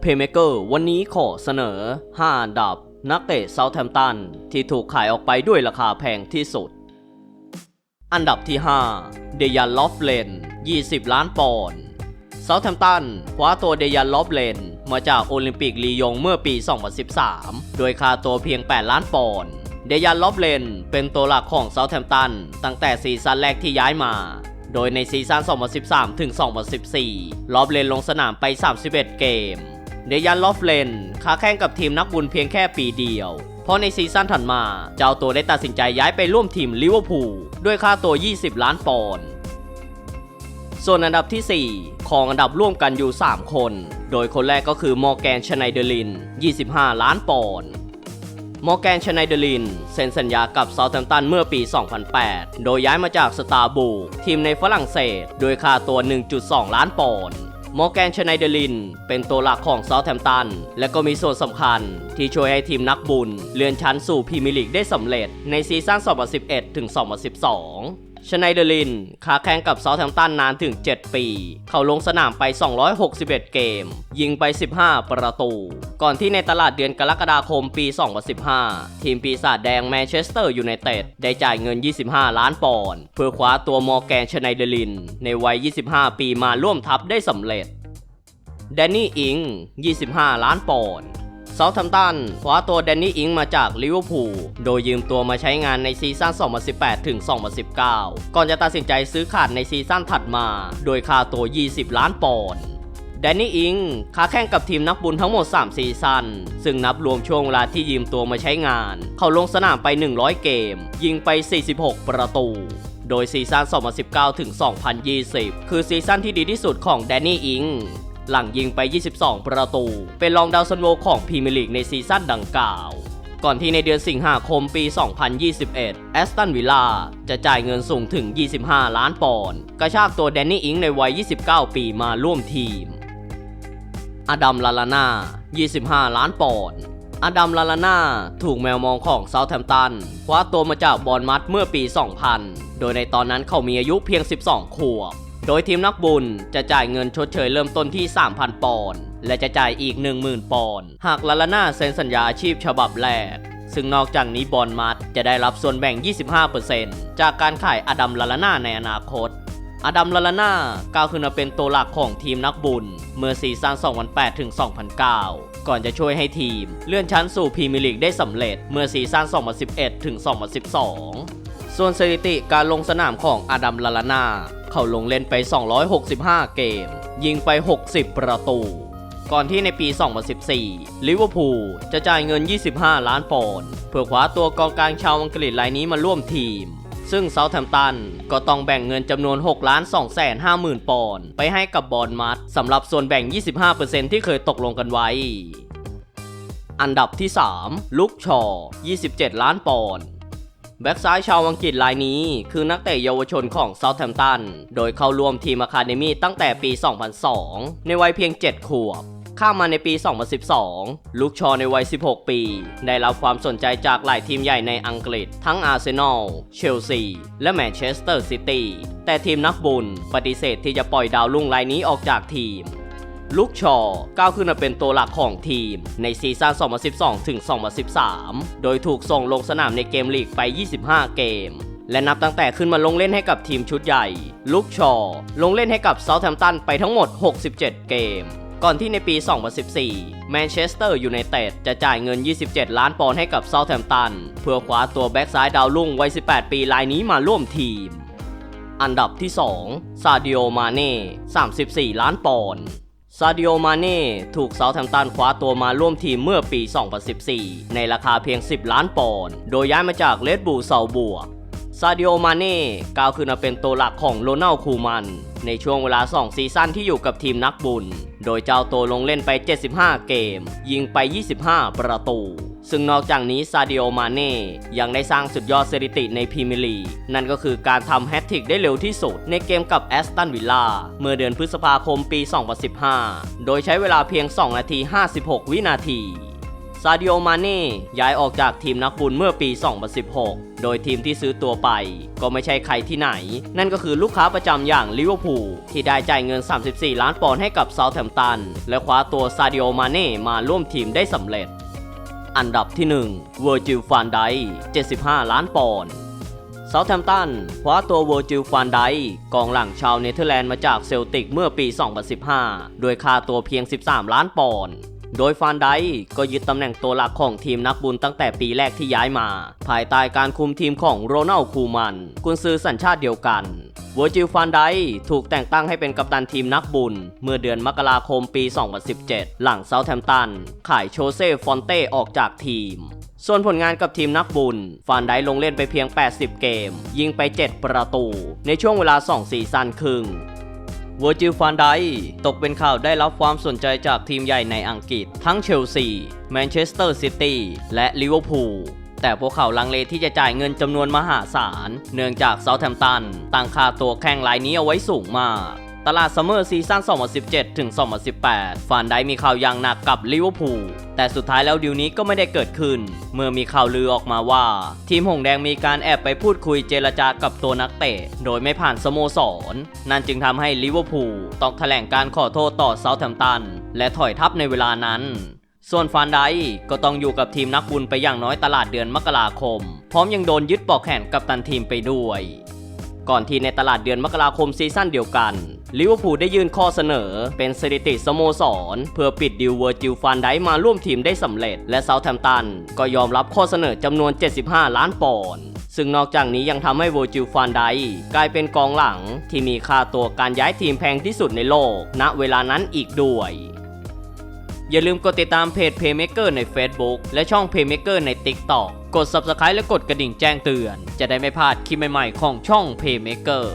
เพเมเกอร์วันนี้ขอเสนอ 5 อันดับ นักเตะเซาท์แ m ม t ตันที่ถูกขายออกไปด้วยราคาแพงที่สุด อันดับที่ 5 เดยันลอฟเลน 20 ล้านปอนด์เซาท์แ m ม t ตันคว้าตัวเดยันลอฟเลน มาจากโอลิมปิกลียงเมื่อปี 2013 โดยค่าตัวเพียง 8 ล้านปอนด์เดยันลอฟเลน เป็นตัวหลักของเซาท์แ m ม t ตันตั้งแต่ซีซั่นแรกที่ย้ายมาโดยในซีซั่น 2013 ถึง 2014 ลอฟเลนลงสนามไป 31 เกม เดยันลอฟเลนค้าแข่งกับทีมนักบุญเพียงแค่ปีเดียว เพราะในซีซั่นถัดมา เจ้าตัวได้ตัดสินใจย้ายไปร่วมทีมลิเวอร์พูลด้วยค่าตัว 20 ล้านปอนด์ส่วนอันดับที่ 4 ของอันดับร่วมกันอยู่ 3 คน โดยคนแรกก็คือมอร์แกนชไนเดอร์ลิน 25 ล้านปอนด์มอร์แกนชไนเดอร์ลินเซ็นสัญญากับเซาท์แ m ม t ตันเมื่อปี 2008 โดยย้ายมาจากสตาร์บูทีมในฝรั่งเศส โดยค่าตัว 1.2 ล้านปอนด์ มอร์แกนชไนเดลิน เป็นตัวหลักของเซาท์แ m ม t ตัน และก็มีส่วนสำคัญที่ช่วยให้ทีมนักบุญ เลื่อนชั้นสู่พรีเมียร์ลีกได้สำเร็จในซีซั่น 2011 ถึง 2012 ชไนเดอรินค้าแข่งกับเซาท์แ m มตันนานถึง 7 ปี เขาลงสนามไป 261 เกม ยิงไป 15 ประตู ก่อนที่ในตลาดเดือนกรกฎาคมปี 2015 ทีมปีศาจแดงแมนเชสเตอร์ยูไนเต็ดได้จ่ายเงิน 25 ล้านปอนด์เพื่อคว้าตัวมอร์แกนชไนเดอริน ในวัย 25 ปีมาร่วมทัพได้สำเร็จแดนนี่อิง 25 ล้านปอนด์ เซาท์แ m มตันคว้าตัวแดนนี่อิงมาจากลิเวอร์พูล โดยยืมตัวมาใช้งานในซีซั่น 2018 ถึง 2019 ก่อนจะตัดสินใจซื้อขาดในซีซั่นถัดมา โดยค่าตัว 20 ล้านปอนด์แดนนี่อิงค้าแข่งกับทีมนักบุญทั้งหมด 3 ซีซั่น ซึ่งนับรวมช่วงเวลาที่ยืมตัวมาใช้งาน เขาลงสนามไป 100 เกม ยิงไป 46 ประตู โดยซีซั่น 2019 ถึง 2020 คือซีซั่นที่ดีที่สุดของแดนนี่อิง หลังยิงไป 22 ประตู เป็นรองดาวซันโวของพรีเมียร์ลีกในซีซั่นดังกล่าว ก่อนที่ในเดือนสิงหาคมปี 2021 แอสตันวิลล่าจะจ่ายเงินสูงถึง 25 ล้านปอนด์กระชากตัวแดนนี่อิงในวัย 29 ปีมาร่วมทีม อดัมลาลาน่า 25 ล้านปอนด์อดัมลาลาน่าถูกแมวมองของเซาท์แ m มตันคว้าตัวมาจากบอลมัดเมื่อปี 2000 โดยในตอนนั้นเขามีอายุเพียง 12 ขวบ โดยทีมนักบุญจะจ่ายเงินชดเชยเริ่มต้นที่ 3,000 ปอนด์และจะจ่ายอีก 10,000 ปอนด์หากลาลาน่าเซ็นสัญญาอาชีพฉบับแรก ซึ่งนอกจากนี้บอลมัดจะได้รับส่วนแบ่ง 25%จากการขายอดัมลาลาน่าในอนาคต อดัมลาลาน่าก้าวขึ้นมาเป็นตัวหลักของทีมนักบุญ เมื่อซีซั่น2008ถึง2009 ก่อนจะช่วยให้ทีม เลื่อนชั้นสู่พรีเมียร์ลีกได้สำเร็จเมื่อซีซั่น2011ถึง2012 ส่วนสถิติการลงสนามของอดัมลาลาน่า เขาลงเล่นไป 265 เกม ยิงไป 60 ประตู ก่อนที่ในปี 2014 ลิเวอร์พูลจะจ่ายเงิน 25 ล้านปอนด์เพื่อคว้าตัวกองกลางชาวอังกฤษรายนี้มาร่วมทีม ซึ่งเซาท์แ m ม t ตันก็ต้องแบ่งเงินจำนวน 6 ล้าน2แสน5หมื่นปอนด์ไปให้กับบอลมัดสำหรับส่วนแบ่ง 25%ที่เคยตกลงกันไว้อันดับที่ 3 ลุกชอ 27 ล้านปอนด์ แบ็กซ้ายชาวอังกฤษรายนี้ คือนักเตะเยาวชนของเซาท์แ m ม t ตัน โดยเข้าร่วมทีมอะคาเดมี่ตั้งแต่ปี 2002 ในวัยเพียง 7 ขวบ ข้ามมาในปี 2012 ลูกชอในวัย 16 ปี ได้รับความสนใจจากหลายทีมใหญ่ในอังกฤษ ทั้งอาร์เซนอล เชลซี และแมนเชสเตอร์ซิตี้ แต่ทีมนักบุญปฏิเสธที่จะปล่อยดาวรุ่งรายนี้ออกจากทีม ลูกชอก้าวขึ้นมาเป็นตัวหลักของทีม ในซีซั่น 2012 ถึง 2013 โดยถูกส่งลงสนามในเกมลีกไป 25 เกม และนับตั้งแต่ขึ้นมาลงเล่นให้กับทีมชุดใหญ่ ลูกชอลงเล่นให้กับเซาท์แ m ม t ตันไปทั้งหมด 67 เกม ก่อนที่ในปี 2014 แมนเชสเตอร์ยูไนเต็ดจะจ่ายเงิน 27 ล้านปอนด์ให้กับเซาท์แ m ม t ตัน เพื่อคว้าตัวแบ็กซ้ายดาวรุ่งวัย 18 ปีรายนี้มาร่วมทีมอันดับที่ 2 ซาดิโอ มาเน่ 34 ล้านปอนด์ ซาดิโอมาเน่ถูกเซาแธมตันคว้าตัวมาร่วมทีมเมื่อปี 2014 ในราคาเพียง 10 ล้านปอนด์โดยย้ายมาจากเลดบูเซาบัวซาดิโอมาเน่ก้าวขึ้นมาเป็นตัวหลักของโรนัลคูมัน ในช่วงเวลา 2 ซีซั่นที่อยู่กับทีมนักบุญ โดยเจ้าตัวลงเล่นไป 75 เกม ยิงไป 25 ประตู ซึ่งนอกจากนี้ซาดิโอมาเน่ยังได้สร้างสุดยอดสถิติในพรีเมียร์ลีกนั่นก็คือการทำแฮตทริกได้เร็วที่สุดในเกมกับแอสตันวิลล่าเมื่อเดือนพฤษภาคมปี 2015 โดยใช้เวลาเพียง 2 นาที 56 วินาทีซาดิโอมาเน่ย้ายออกจากทีมนักบุญเมื่อปี 2016 โดยทีมที่ซื้อตัวไป ก็ไม่ใช่ใครที่ไหน นั่นก็คือลูกค้าประจำอย่างลิเวอร์พูลที่ได้จ่ายเงิน 34 ล้านปอนด์ให้กับเซาท์แฮมป์ตัน และคว้าตัวซาดิโอมาเน่มาร่วมทีมได้สำเร็จ อันดับที่1เวอร์จิลฟานได75 ล้านปอนด์เซาท์แฮมป์ตันคว้าตัวเวอร์จิลฟานไดกองหลังชาวเนเธอร์แลนด์มาจากเซลติกเมื่อปี 2015 โดยค่าตัวเพียง 13 ล้านปอนด์ โดยฟานไดก็ยึดตำแหน่งตัวหลักของทีมนักบุญตั้งแต่ปีแรกที่ย้ายมา ภายใต้การคุมทีมของโรนัลคูมันกุนซือสัญชาติเดียวกันเวอร์จิลฟานไดถูกแต่งตั้งให้เป็นกัปตันทีมนักบุญ เมื่อเดือนมกราคมปี 2017 หลังเซาท์แฮมป์ตัน ขายโชเซ่ฟอนเต้ออกจากทีมส่วนผลงานกับทีมนักบุญ ฟานไดลงเล่นไปเพียง 80 เกม ยิงไป 7 ประตู ในช่วงเวลา 2 ซีซั่นครึ่ง เวอร์จิลฟานไดตกเป็นข่าวได้รับความสนใจจากทีมใหญ่ในอังกฤษ ทั้งเชลซีแมนเชสเตอร์ซิตี้และลิเวอร์พูลแต่พวกเขาลังเลที่จะจ่ายเงินจำนวนมหาศาล เนื่องจากเซาท์แธมป์ตันตั้งค่าตัวแข่งรายนี้เอาไว้สูงมาก ตลาดซัมเมอร์ซีซั่น2017 ถึง 2018 ฟานได้มีข่าวอย่างหนักกับลิเวอร์พูล แต่สุดท้ายแล้วดีลนี้ก็ไม่ได้เกิดขึ้น เมื่อมีข่าวลือออกมาว่า ทีมหงแดงมีการแอบไปพูดคุยเจรจากับตัวนักเตะ โดยไม่ผ่านสโมสร นั่นจึงทำให้ลิเวอร์พูลต้องแถลงการขอโทษต่อเซาท์แฮมป์ตัน และถอยทัพในเวลานั้นส่วนฟานไดก็ต้องอยู่กับทีมนักบุญไปอย่างน้อยตลาดเดือนมกราคม พร้อมยังโดนยึดปอกแขนกับตันทีมไปด้วย ก่อนที่ในตลาดเดือนมกราคมซีซั่นเดียวกัน ลิเวอร์พูลได้ยื่นข้อเสนอ เป็นสถิติสโมสร เพื่อปิดดิวเวอร์จิลฟานไดมาร่วมทีมได้สำเร็จ และเซาท์แฮมป์ตันก็ยอมรับข้อเสนอจำนวน 75 ล้านปอนด์ซึ่งนอกจากนี้ยังทำให้เวอร์จิลฟานไดกลายเป็นกองหลังที่มีค่าตัวการย้ายทีมแพงที่สุดในโลก ณเวลานั้นอีกด้วยอย่าลืมกดติดตามเพจ Paymaker ใน Facebook และช่อง Paymaker ใน TikTok กด Subscribe และกดกระดิ่งแจ้งเตือน จะได้ไม่พลาดคลิปใหม่ๆของช่อง Paymaker